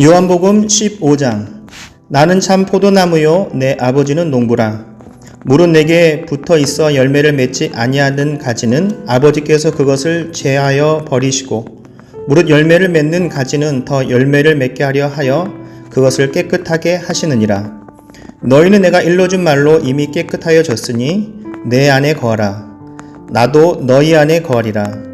요한복음 15장. 나는 참 포도나무요 내 아버지는 농부라. 물은 내게 붙어 있어 열매를 맺지 아니하는 가지는 아버지께서 그것을 제하여 버리시고 무릇 열매를 맺는 가지는 더 열매를 맺게 하려 하여 그것을 깨끗하게 하시느니라. 너희는 내가 일러준 말로 이미 깨끗하여 졌으니 내 안에 거하라. 나도 너희 안에 거하리라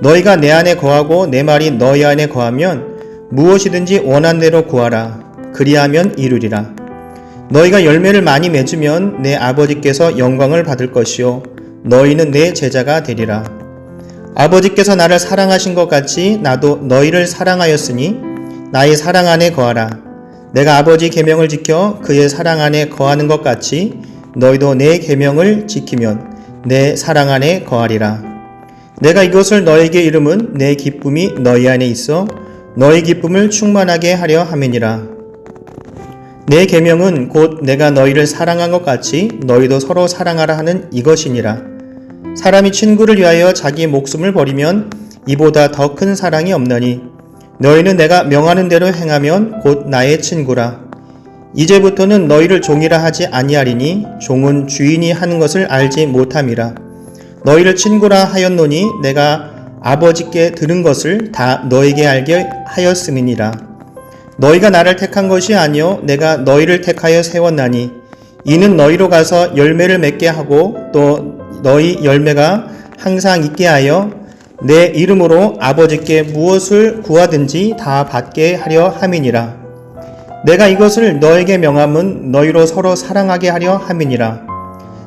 너희가 내 안에 거하고 내 말이 너희 안에 거하면 무엇이든지 원한 대로 구하라. 그리하면 이루리라. 너희가 열매를 많이 맺으면 내 아버지께서 영광을 받을 것이요. 너희는 내 제자가 되리라. 아버지께서 나를 사랑하신 것 같이 나도 너희를 사랑하였으니 나의 사랑 안에 거하라. 내가 아버지 계명을 지켜 그의 사랑 안에 거하는 것 같이 너희도 내 계명을 지키면 내 사랑 안에 거하리라. 내가 이것을 너에게 이름은 내 기쁨이 너희 안에 있어 너희 기쁨을 충만하게 하려 함이니라. 내 계명은 곧 내가 너희를 사랑한 것 같이 너희도 서로 사랑하라 하는 이것이니라. 사람이 친구를 위하여 자기 목숨을 버리면 이보다 더 큰 사랑이 없나니 너희는 내가 명하는 대로 행하면 곧 나의 친구라. 이제부터는 너희를 종이라 하지 아니하리니 종은 주인이 하는 것을 알지 못함이라. 너희를 친구라 하였노니 내가 아버지께 들은 것을 다 너에게 알게 하였음이니라. 너희가 나를 택한 것이 아니요 내가 너희를 택하여 세웠나니 이는 너희로 가서 열매를 맺게 하고 또 너희 열매가 항상 있게 하여 내 이름으로 아버지께 무엇을 구하든지 다 받게 하려 함이니라. 내가 이것을 너에게 명함은 너희로 서로 사랑하게 하려 함이니라.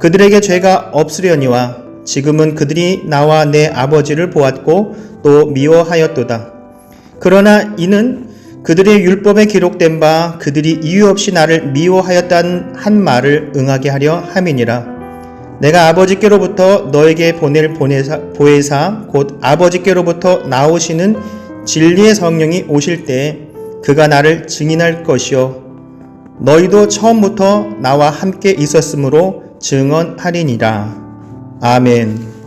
그들에게 죄가 없으려니와 지금은 그들이 나와 내 아버지를 보았고 또 미워하였도다. 그러나 이는 그들의 율법에 기록된 바 그들이 이유 없이 나를 미워하였다는 한 말을 응하게 하려 함이니라. 내가 아버지께로부터 너에게 보낼 보내사, 보혜사 곧 아버지께로부터 나오시는 진리의 성령이 오실 때 그가 나를 증인할 것이요 너희도 처음부터 나와 함께 있었으므로 증언하리니라. 아멘.